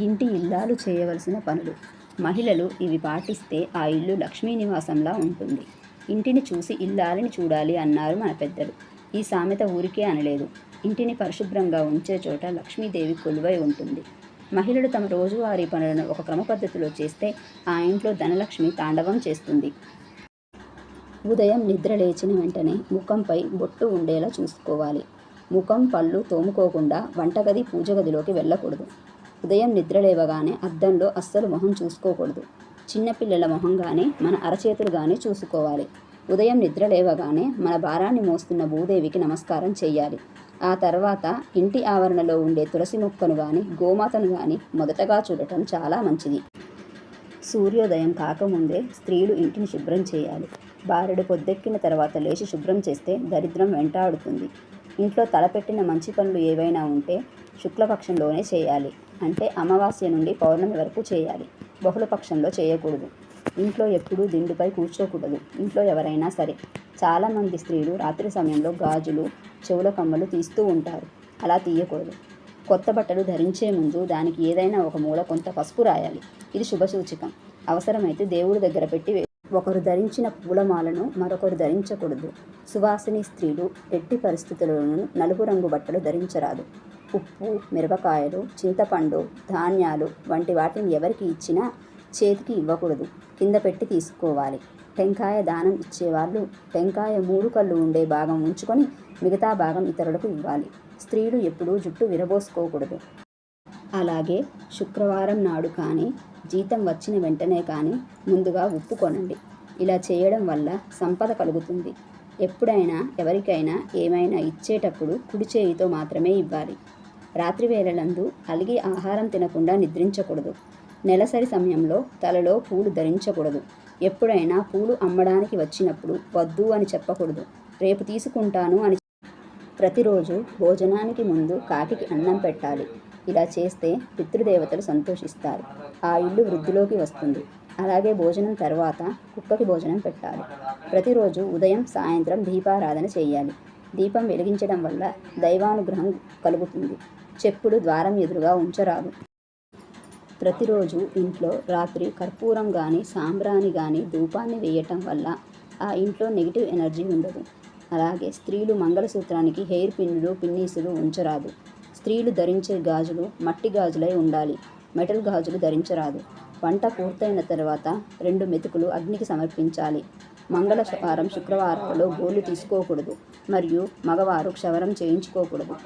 ఇంటి ఇల్లాలు చేయవలసిన పనులు. మహిళలు ఇవి పాటిస్తే ఆ ఇల్లు లక్ష్మీ నివాసంలా ఉంటుంది. ఇంటిని చూసి ఇల్లాలని చూడాలి అన్నారు మన పెద్దలు. ఈ సామెత ఊరికే అనలేదు. ఇంటిని పరిశుభ్రంగా ఉంచే చోట లక్ష్మీదేవి కొలువై ఉంటుంది. మహిళలు తమ రోజువారీ పనులను ఒక క్రమ పద్ధతిలో చేస్తే ఆ ఇంట్లో ధనలక్ష్మి తాండవం చేస్తుంది. ఉదయం నిద్ర లేచిన వెంటనే ముఖంపై బొట్టు ఉండేలా చూసుకోవాలి. ముఖం పళ్ళు తోముకోకుండా వంటగది పూజ గదిలోకి వెళ్ళకూడదు. ఉదయం నిద్ర లేవగానే అద్దంలో అస్సలు మొహం చూసుకోకూడదు. చిన్నపిల్లల మొహంగానే మన అరచేతులు కానీ చూసుకోవాలి. ఉదయం నిద్ర లేవగానే మన భారాన్ని మోస్తున్న భూదేవికి నమస్కారం చేయాలి ఆ తర్వాత ఇంటి ఆవరణలో ఉండే తులసి మొక్కను కానీ గోమాతను కానీ మొదటగా చూడటం చాలా మంచిది. సూర్యోదయం కాకముందే స్త్రీలు ఇంటిని శుభ్రం చేయాలి. బారెడు పొద్దెక్కిన తర్వాత లేచి శుభ్రం చేస్తే దరిద్రం వెంటాడుతుంది. ఇంట్లో తలపెట్టిన మంచి పనులు ఏవైనా ఉంటే శుక్లపక్షంలోనే చేయాలి. అంటే అమావాస్య నుండి పౌర్ణమి వరకు చేయాలి. బహుళపక్షంలో చేయకూడదు. ఇంట్లో ఎప్పుడూ దిండుపై కూర్చోకూడదు. ఇంట్లో ఎవరైనా సరే. చాలామంది స్త్రీలు రాత్రి సమయంలో గాజులు చెవుల కమ్మలు తీస్తూ ఉంటారు. అలా తీయకూడదు. కొత్త బట్టలు ధరించే ముందు దానికి ఏదైనా ఒక మూల కొంత పసుపు రాయాలి. ఇది శుభసూచకం అవసరమైతే దేవుడి దగ్గర పెట్టి ఒకరు ధరించిన పూలమాలను మరొకరు ధరించకూడదు. సువాసిని స్త్రీలు ఎట్టి పరిస్థితుల్లోనూ నలుపు రంగు బట్టలు ధరించరాదు. ఉప్పు మిరపకాయలు చింతపండు ధాన్యాలు వంటి వాటిని ఎవరికి ఇచ్చినా చేతికి ఇవ్వకూడదు. కింద పెట్టి తీసుకోవాలి. టెంకాయ దానం ఇచ్చేవాళ్ళు టెంకాయ మూడు కళ్ళు ఉండే భాగం ఉంచుకొని మిగతా భాగం ఇతరులకు ఇవ్వాలి. స్త్రీలు ఎప్పుడూ జుట్టు విరబోసుకోకూడదు. అలాగే శుక్రవారం నాడు కానీ జీతం వచ్చిన వెంటనే కానీ ముందుగా ఉప్పు కొనండి. ఇలా చేయడం వల్ల సంపద కలుగుతుంది. ఎప్పుడైనా ఎవరికైనా ఏమైనా ఇచ్చేటప్పుడు కుడి చేయితో మాత్రమే ఇవ్వాలి. రాత్రి వేళలందు అలిగి ఆహారం తినకుండా నిద్రించకూడదు. నెలసరి సమయంలో తలలో పూలు ధరించకూడదు. ఎప్పుడైనా పూలు అమ్మడానికి వచ్చినప్పుడు వద్దు అని చెప్పకూడదు. రేపు తీసుకుంటాను అని ప్రతిరోజు భోజనానికి ముందు కాకికి అన్నం పెట్టాలి. ఇలా చేస్తే పితృదేవతలు సంతోషిస్తారు. ఆ ఇల్లు వృద్ధిలోకి వస్తుంది. అలాగే భోజనం తర్వాత కుక్కకి భోజనం పెట్టాలి. ప్రతిరోజు ఉదయం సాయంత్రం దీపారాధన చేయాలి. దీపం వెలిగించడం వల్ల దైవానుగ్రహం కలుగుతుంది. చెప్పులు ద్వారం ఎదురుగా ఉంచరాదు. ప్రతిరోజు ఇంట్లో రాత్రి కర్పూరం కానీ సాంబ్రాణి కానీ ధూపాన్ని వేయటం వల్ల ఆ ఇంట్లో నెగిటివ్ ఎనర్జీ ఉండదు. అలాగే స్త్రీలు మంగళసూత్రానికి హెయిర్ పిన్నులు పిన్నీసులు ఉంచరాదు. స్త్రీలు ధరించే గాజులు మట్టి గాజులై ఉండాలి. మెటల్ గాజులు ధరించరాదు. వంట పూర్తయిన తర్వాత రెండు మెతుకులు అగ్నికి సమర్పించాలి. మంగళవారం శుక్రవారంలో గోళ్ళు తీసుకోకూడదు మరియు మగవారు క్షవరం చేయించుకోకూడదు.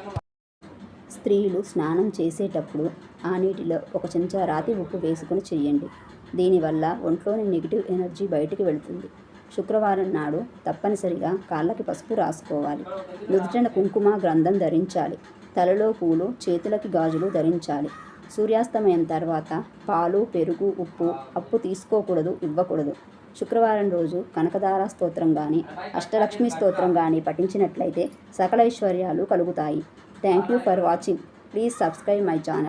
స్త్రీలు స్నానం చేసేటప్పుడు ఆ నీటిలో ఒక చెంచా రాతి ఉప్పు వేసుకొని చేయండి. దీనివల్ల ఒంట్లోని నెగిటివ్ ఎనర్జీ బయటికి వెళుతుంది. శుక్రవారం నాడు తప్పనిసరిగా కాళ్ళకి పసుపు రాసుకోవాలి. నుదుటన కుంకుమ గ్రంథం ధరించాలి. తలలో పూలు చేతులకి గాజులు ధరించాలి. సూర్యాస్తమయం తర్వాత పాలు పెరుగు ఉప్పు అప్పు తీసుకోకూడదు ఇవ్వకూడదు. శుక్రవారం రోజు కనకదార స్తోత్రం కానీ అష్టలక్ష్మి స్తోత్రం కానీ పఠించినట్లయితే సకల ఐశ్వర్యాలు కలుగుతాయి. Thank you for watching. Please subscribe my channel.